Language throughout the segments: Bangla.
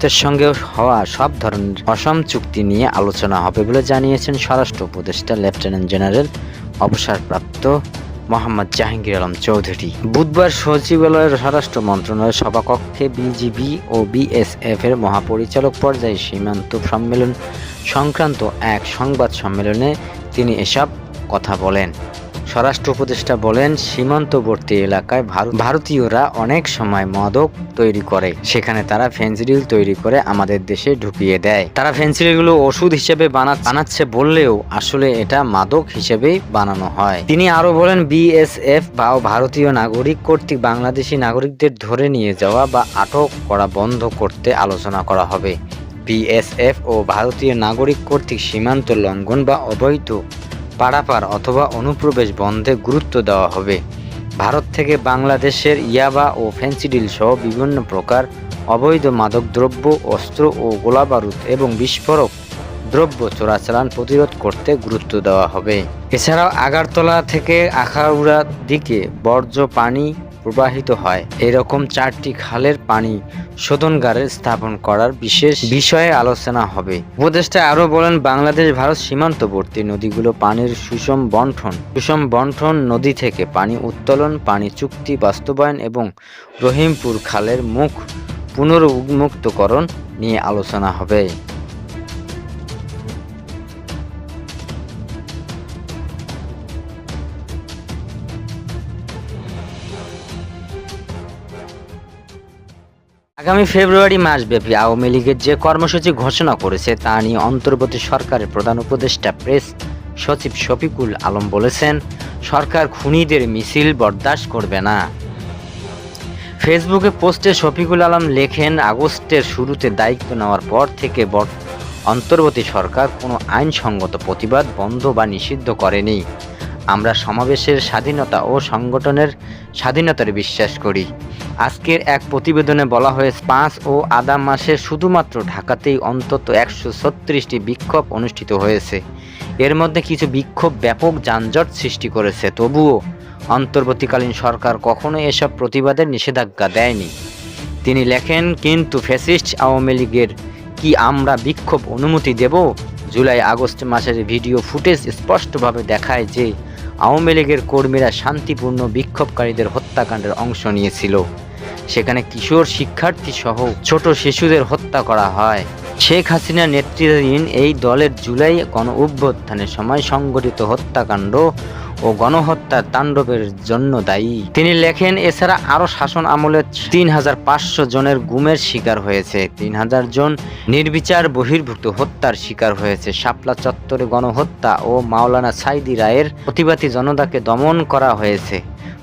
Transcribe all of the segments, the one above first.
ভারতের সঙ্গে হওয়া সব ধরনের অসম চুক্তি নিয়ে আলোচনা হবে বলে জানিয়েছেন স্বরাষ্ট্র উপদেষ্টা লেফটেন্যান্ট জেনারেল অবসরপ্রাপ্ত মোহাম্মদ জাহাঙ্গীর আলম চৌধুরী। বুধবার সচিবালয়ের স্বরাষ্ট্র মন্ত্রণালয়ের সভাকক্ষে বিজিবি ও বিএসএফ এর মহাপরিচালক পর্যায়ে সীমান্ত সম্মেলন সংক্রান্ত এক সংবাদ সম্মেলনে তিনি এসব কথা বলেন। স্বরাষ্ট্র উপদেষ্টা বলেন, সীমান্তবর্তী এলাকায় ভারত- ভারতীয়রা অনেক সময় মাদক তৈরি করে। সেখানে তারা ফেন্সিডিল তৈরি করে আমাদের দেশে ঢুকিয়ে দেয়। তারা ফেন্সিডিলগুলো ওষুধ হিসেবে বানা- বানাচ্ছে বললেও আসলে এটা মাদক হিসেবেই বানানো হয়। তিনি আরও বলেন, বিএসএফ বা ভারতীয় নাগরিক কর্তৃক বাংলাদেশি নাগরিকদের ধরে নিয়ে যাওয়া বা আটক করা বন্ধ করতে আলোচনা করা হবে। বিএসএফ ও ভারতীয় নাগরিক কর্তৃক সীমান্ত লঙ্ঘন বা অবৈধ পারাপার অথবা অনুপ্রবেশ বন্ধে গুরুত্ব দেওয়া হবে। ভারত থেকে বাংলাদেশের ইয়াবা ও ফেন্সিডিল সহ বিভিন্ন প্রকার অবৈধ মাদকদ্রব্য, অস্ত্র ও গোলাবারুদ এবং বিস্ফোরক দ্রব্য চোরাচালান প্রতিরোধ করতে গুরুত্ব দেওয়া হবে। এছাড়াও আগারতলা থেকে আখাউড়ার দিকে বর্জ্য, পানি প্রবাহিত হয়। এরকম চারটি খালের পানি শোধনগারের স্থাপন করার বিশেষ বিষয়ে আলোচনা হবে। উপদেষ্টা আরও বলেন, বাংলাদেশ, ভারত সীমান্তবর্তী নদীগুলো পানির সুষম বন্ঠন সুষম বন্ঠন নদী থেকে পানি উত্তোলন, পানি চুক্তি বাস্তবায়ন এবং রহিমপুর খালের মুখ পুনর্মুক্তকরণ নিয়ে আলোচনা হবে। আগামী ফেব্রুয়ারি মাসব্যাপী আওয়ামী লীগের যে কর্মসূচি ঘোষণা করেছে, তা নিয়ে অন্তর্বর্তী সরকারের প্রধান উপদেষ্টা প্রেস সচিব শফিকুল আলম বলেছেন, সরকার খুনিদের মিছিল বরদাস্ত করবে না। ফেসবুকে পোস্টে শফিকুল আলম লেখেন, আগস্টের শুরুতে দায়িত্ব নেওয়ার পর থেকে বর- অন্তর্বর্তী সরকার কোনো আইনসঙ্গত প্রতিবাদ বন্ধ বা নিষিদ্ধ করেনি। আমরা সমাবেশের স্বাধীনতা ও সংগঠনের স্বাধীনতার বিশ্বাস করি। আজকের এক প্রতিবেদনে বলা হয়েছে, পাঁচ ও আধা মাসে শুধুমাত্র ঢাকাতেই অন্তত একশো ছত্রিশটি বিক্ষোভ অনুষ্ঠিত হয়েছে। এর মধ্যে কিছু বিক্ষোভ ব্যাপক যানজট সৃষ্টি করেছে। তবুও অন্তর্বর্তীকালীন সরকার কখনো এসব প্রতিবাদের নিষেধাজ্ঞা দেয়নি। তিনি লেখেন, কিন্তু ফ্যাসিস্ট আওয়ামী লীগের কি আমরা বিক্ষোভ অনুমতি দেব? জুলাই আগস্ট মাসের ভিডিও ফুটেজ স্পষ্টভাবে দেখায় যে, আওয়ামী লীগের কর্মীরা শান্তিপূর্ণ বিক্ষোভকারীদের হত্যাকাণ্ডের অংশ নিয়েছিল। সেখানে কিশোর শিক্ষার্থী সহ ছোট শিশুদের হত্যা করা হয়। শেখ হাসিনা নেতৃত্বাধীন এই দলের জুলাই গণ অভ্যুত্থানের সময় সংগঠিত হত্যাকাণ্ড ও গণহত্যার তাণ্ডবের জন্য দায়ী। তিনি লেখেন, এছাড়া আরও শাসন আমলে তিন হাজার পাঁচশো জনের গুমের শিকার হয়েছে। তিন হাজার জন নির্বিচার বহির্ভূত হত্যার শিকার হয়েছে। শাপলা চত্বরে গণহত্যা ও মাওলানা সাইদি রায়ের প্রতিবাদী জনতাকে দমন করা হয়েছে।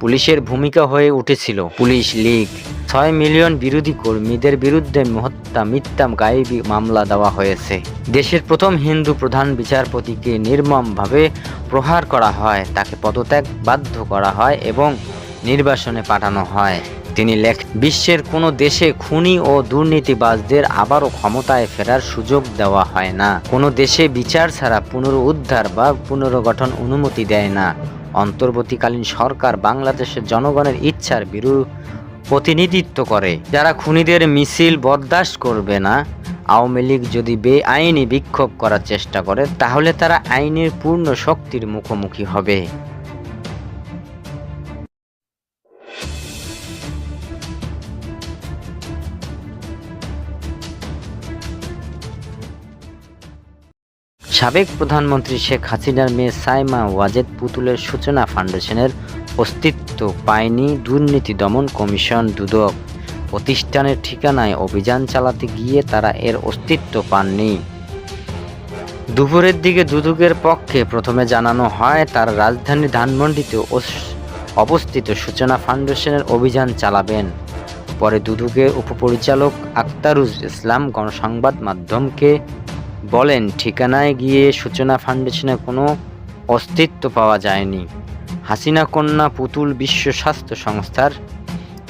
পুলিশের ভূমিকা হয়ে উঠেছিল। Police league. ছয় মিলিয়ন বিরোধী কর্মীদের বিরুদ্ধে হত্যা মিথ্যা গায়েবী মামলা দেওয়া হয়েছে। দেশের প্রথম হিন্দু প্রধান বিচারপতিকে নির্মমভাবে প্রহার করা হয়, তাকে পদত্যাগ বাধ্য করা হয় এবং নির্বাসনে পাঠানো হয়। তিনি লেখ, বিশ্বের কোনো দেশে খুনি ও দুর্নীতিবাজদের আবারও ক্ষমতায় ফেরার সুযোগ দেওয়া হয় না। কোনো দেশে বিচার ছাড়া পুনরুদ্ধার বা পুনর্গঠন অনুমতি দেয় না। অন্তর্বর্তীকালীন সরকার বাংলাদেশের জনগণের ইচ্ছার বিরু প্রতিনিধিত্ব করে। যারা খুনিদের মিছিল বরদাস্ত করবে না, আওয়ামী লীগ যদি বেআইনি বিক্ষোভ করার চেষ্টা করে, তাহলে তারা আইনের পূর্ণ শক্তির মুখোমুখি হবে। সাবেক প্রধানমন্ত্রী শেখ হাসিনার মেয়ে সাইমা ওয়াজেদ পুতুলের সূচনা ফাউন্ডেশনের অস্তিত্ব পায়নি দুর্নীতি দমন কমিশন দুদক। প্রতিষ্ঠানের ঠিকানায় অভিযান চালাতে গিয়ে তারা এর অস্তিত্ব পাননি। দুপুরের দিকে দুদকের পক্ষে প্রথমে জানানো হয়, তার রাজধানী ধানমন্ডিতে অবস্থিত সূচনা ফাউন্ডেশনের অভিযান চালাবেন। পরে দুদকের উপপরিচালক আক্তারুজ ইসলাম গণসংবাদ মাধ্যমকে বলেন, ঠিকানায় গিয়ে সূচনা ফাউন্ডেশনের কোনো অস্তিত্ব পাওয়া যায়নি। হাসিনা কন্যা পুতুল বিশ্ব স্বাস্থ্য সংস্থার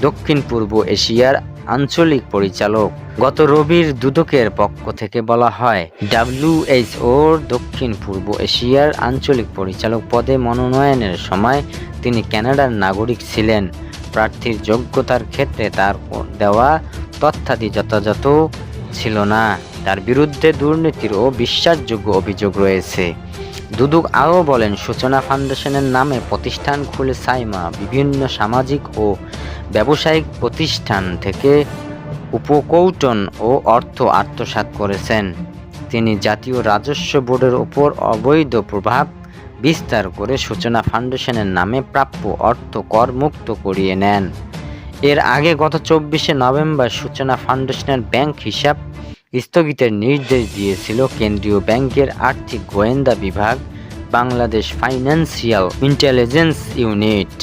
দক্ষিণ পূর্ব এশিয়ার আঞ্চলিক পরিচালক। গত রবির দুদকের পক্ষ থেকে বলা হয় ডাব্লিউএইচওর দক্ষিণ পূর্ব এশিয়ার আঞ্চলিক পরিচালক পদে মনোনয়নের সময় তিনি কানাডার নাগরিক ছিলেন। প্রার্থীর যোগ্যতার ক্ষেত্রে তার দেওয়া তথ্যাদি যথাযথ ছিল না। তার বিরুদ্ধে দুর্নীতির ও বিশ্বাসযোগ্য অভিযোগ রয়েছে। দুদুক আরও বলেন, সূচনা ফাউন্ডেশনের নামে প্রতিষ্ঠান খুলে সাইমা বিভিন্ন সামাজিক ও ব্যবসায়িক প্রতিষ্ঠান থেকে উপকৌটন ও অর্থ আত্মসাৎ করেছেন। তিনি জাতীয় রাজস্ব বোর্ডের ওপর অবৈধ প্রভাব বিস্তার করে সূচনা ফাউন্ডেশনের নামে প্রাপ্য অর্থ করমুক্ত করিয়ে নেন। এর আগে গত চব্বিশে নভেম্বর সূচনা ফাউন্ডেশনের ব্যাংক হিসাব স্থগিতের নির্দেশ দিয়েছিল কেন্দ্রীয় ব্যাংকের আর্থিক গোয়েন্দা বিভাগ Bangladesh financial intelligence unit.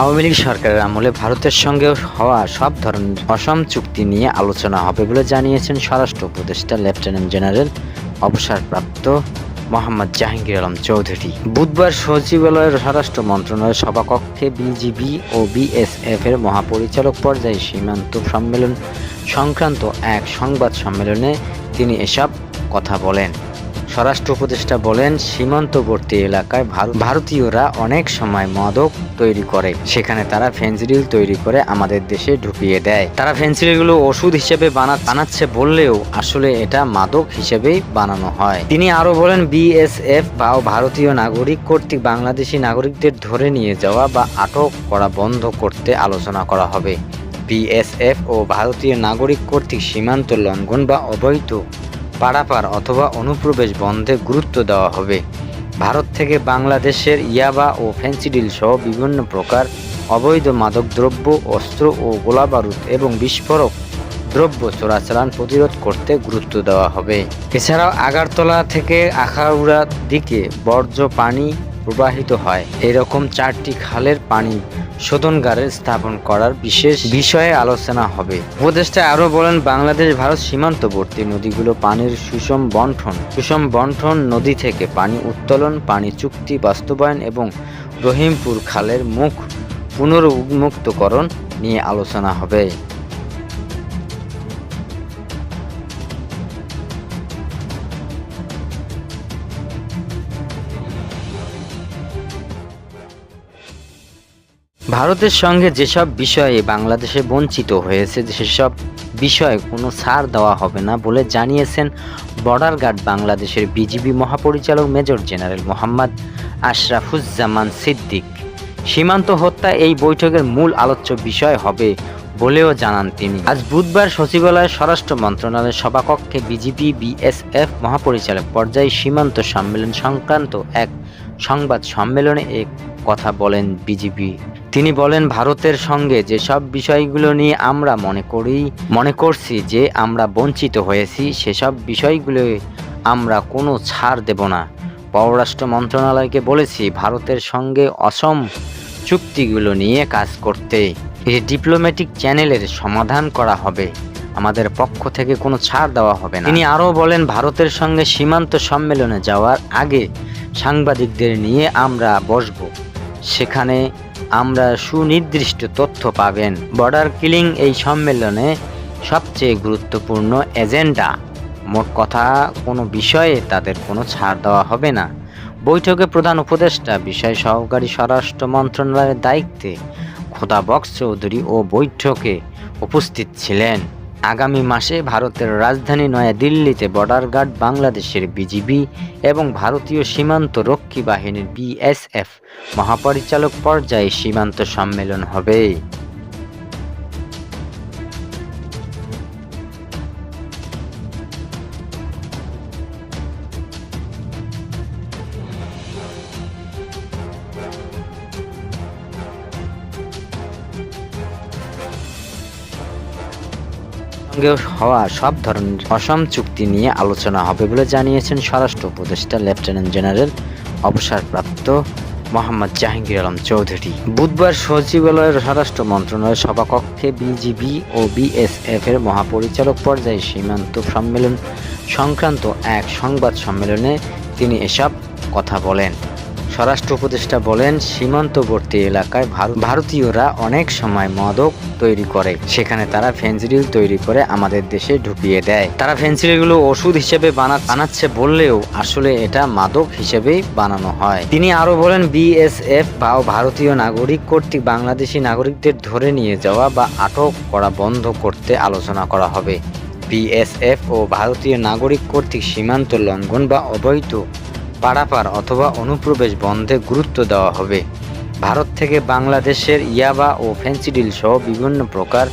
Awami league সরকারের আমলে ভারতের সঙ্গে হওয়া সব ধরনের অসম চুক্তি নিয়ে আলোচনা হবে বলে জানিয়েছেন স্বরাষ্ট্র উপদেষ্টা লেফটেন্যান্ট জেনারেল অবসরপ্রাপ্ত মোহাম্মদ জাহাঙ্গীর আলম চৌধুরী। বুধবার সচিবালয়ের স্বরাষ্ট্র মন্ত্রণালয়ের সভাকক্ষে বিজিবি ও বিএসএফ এর মহাপরিচালক পর্যায়ে সীমান্ত সম্মেলন সংক্রান্ত এক সংবাদ সম্মেলনে তিনি এসব কথা বলেন। স্বরাষ্ট্র উপদেষ্টা বলেন, সীমান্তবর্তী এলাকায় ভারতীয়রা অনেক সময় মাদক তৈরি করে। সেখানে তারা ফেন্সিডিল তৈরি করে আমাদের দেশে ঢুকিয়ে দেয়। তারা ফেন্সিডিলগুলো ওষুধ হিসেবে বানা, বানাচ্ছে বললেও আসলে এটা মাদক হিসেবেই বানানো হয়। তিনি আরও বলেন বিএসএফ বা ভারতীয় নাগরিক কর্তৃক বাংলাদেশি নাগরিকদের ধরে নিয়ে যাওয়া বা আটক করা বন্ধ করতে আলোচনা করা হবে। বিএসএফ ও ভারতীয় নাগরিক কর্তৃক সীমান্ত লঙ্ঘন বা অবৈধ পারাপার অথবা অনুপ্রবেশ বন্ধে গুরুত্ব দেওয়া হবে। ভারত থেকে বাংলাদেশের ইয়াবা ও ফেন্সিডিল সহ বিভিন্ন প্রকার অবৈধ মাদকদ্রব্য, অস্ত্র ও গোলাবারুদ এবং বিস্ফোরক দ্রব্য চোরাচালান প্রতিরোধ করতে গুরুত্ব দেওয়া হবে। এছাড়াও আগারতলা থেকে আখাউড়ার দিকে বর্জ্য, পানি প্রবাহিত হয়। এরকম চারটি খালের পানি শোধনগারের স্থাপন করার বিশেষ বিষয়ে আলোচনা হবে। উপদেষ্টা আরও বলেন, বাংলাদেশ, ভারত সীমান্তবর্তী নদীগুলো পানির সুষম বন্ঠন সুষম বন্ঠন নদী থেকে পানি উত্তোলন, পানি চুক্তি বাস্তবায়ন এবং রহিমপুর খালের মুখ পুনরুন্মুক্তকরণ নিয়ে আলোচনা হবে। ভারতের সঙ্গে যেসব বিষয়ে বাংলাদেশে বঞ্চিত হয়েছে, সেসব বিষয়ে কোনো ছাড় দেওয়া হবে না বলে জানিয়েছেন বর্ডার গার্ড বাংলাদেশের বিজিবি মহাপরিচালক মেজর জেনারেল মোহাম্মদ আশরাফুজ্জামান সিদ্দিক। সীমান্ত হত্যা এই বৈঠকের মূল আলোচ্য বিষয় হবে বলেও জানান তিনি। আজ বুধবার সচিবালয়ের স্বরাষ্ট্র মন্ত্রণালয়ের সভাকক্ষে বিজিবি, বিএসএফ মহাপরিচালক পর্যায়ে সীমান্ত সম্মেলন সংক্রান্ত এক সংবাদ সম্মেলনে এক কথা বলেন বিজিবি। তিনি বলেন, ভারতের সঙ্গে যেসব বিষয়গুলো নিয়ে আমরা মনে করি, মনে করছি যে আমরা বঞ্চিত হয়েছি, সেসব বিষয়গুলো আমরা কোনো ছাড় দেব না। পররাষ্ট্র মন্ত্রণালয়কে বলেছি, ভারতের সঙ্গে অসম চুক্তিগুলো নিয়ে কাজ করতে এই ডিপ্লোম্যাটিক চ্যানেলের সমাধান করা হবে। আমাদের পক্ষ থেকে কোনো ছাড় দেওয়া হবে না। তিনি আরও বলেন, ভারতের সঙ্গে সীমান্ত সম্মেলনে যাওয়ার আগে সাংবাদিকদের নিয়ে আমরা বসব। সেখানে আমরা সুনির্দিষ্ট তথ্য পাবেন। বর্ডার কিলিং এই সম্মেলনে সবচেয়ে গুরুত্বপূর্ণ এজেন্ডা। মোট কথা, কোনো বিষয়ে তাদের কোনো ছাড় দেওয়া হবে না। বৈঠকে প্রধান উপদেষ্টা, বিষয় সহকারী স্বরাষ্ট্র মন্ত্রণালয়ের দায়িত্বে খোদা বক্স চৌধুরী ও বৈঠকে উপস্থিত ছিলেন। আগামী মাসে ভারতের রাজধানী নয়াদিল্লিতে বর্ডার গার্ড বাংলাদেশের বিজিবি এবং ভারতীয় সীমান্ত রক্ষী বাহিনীর বিএসএফ মহাপরিচালক পর্যায়ে সীমান্ত সম্মেলন হবে। সঙ্গে হওয়া সব ধরনের অসম চুক্তি নিয়ে আলোচনা হবে বলে জানিয়েছেন স্বরাষ্ট্র উপদেষ্টা লেফটেন্যান্ট জেনারেল অবসরপ্রাপ্ত মোহাম্মদ জাহাঙ্গীর আলম চৌধুরী। বুধবার সচিবালয়ের স্বরাষ্ট্র মন্ত্রণালয়ের সভাকক্ষে বিজিবি ও বিএসএফ এর মহাপরিচালক পর্যায়ে সীমান্ত সম্মেলন সংক্রান্ত এক সংবাদ সম্মেলনে তিনি এসব কথা বলেন। স্বরাষ্ট্র উপদেষ্টা বলেন, সীমান্তবর্তী এলাকায় ভারতীয়রা অনেক সময় মাদক তৈরি করে। সেখানে তারা ফেন্সিডিল তৈরি করে আমাদের দেশে ঢুকিয়ে দেয়। তারা ফেন্সিডিলগুলো ওষুধ হিসেবে বানা- বানাচ্ছে বললেও আসলে এটা মাদক হিসেবেই বানানো হয়। তিনি আরও বলেন, বিএসএফ বা ভারতীয় নাগরিক কর্তৃক বাংলাদেশি নাগরিকদের ধরে নিয়ে যাওয়া বা আটক করা বন্ধ করতে আলোচনা করা হবে। বিএসএফ ও ভারতীয় নাগরিক কর্তৃক সীমান্ত লঙ্ঘন বা অবৈধ পারাপার অথবা অনুপ্রবেশ বন্ধে গুরুত্ব দেওয়া হবে। ভারত থেকে বাংলাদেশের ইয়াবা ও ফেন্সিডিল সহ বিভিন্ন প্রকার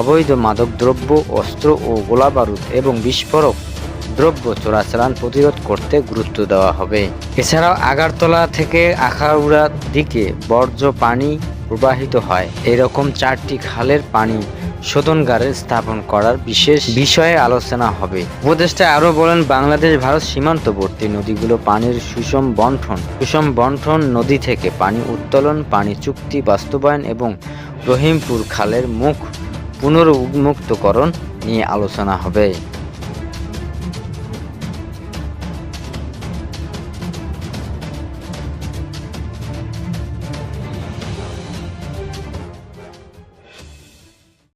অবৈধ মাদকদ্রব্য, অস্ত্র ও গোলাবারুদ এবং বিস্ফোরক দ্রব্য চোরাচালান প্রতিরোধ করতে গুরুত্ব দেওয়া হবে। এছাড়াও আগারতলা থেকে আখাউড়ার দিকে বর্জ্য পানি প্রবাহিত হয়। এরকম চারটি খালের পানি শোধনগারে স্থাপন করার বিশেষ বিষয়ে আলোচনা হবে। উপদেষ্টা আরও বলেন, বাংলাদেশ, ভারত সীমান্তবর্তী নদীগুলো পানির সুষম বন্টন সুষম বন্টন নদী থেকে পানি উত্তোলন, পানি চুক্তি বাস্তবায়ন এবং রহিমপুর খালের মুখ পুনর্মুক্তকরণ নিয়ে আলোচনা হবে।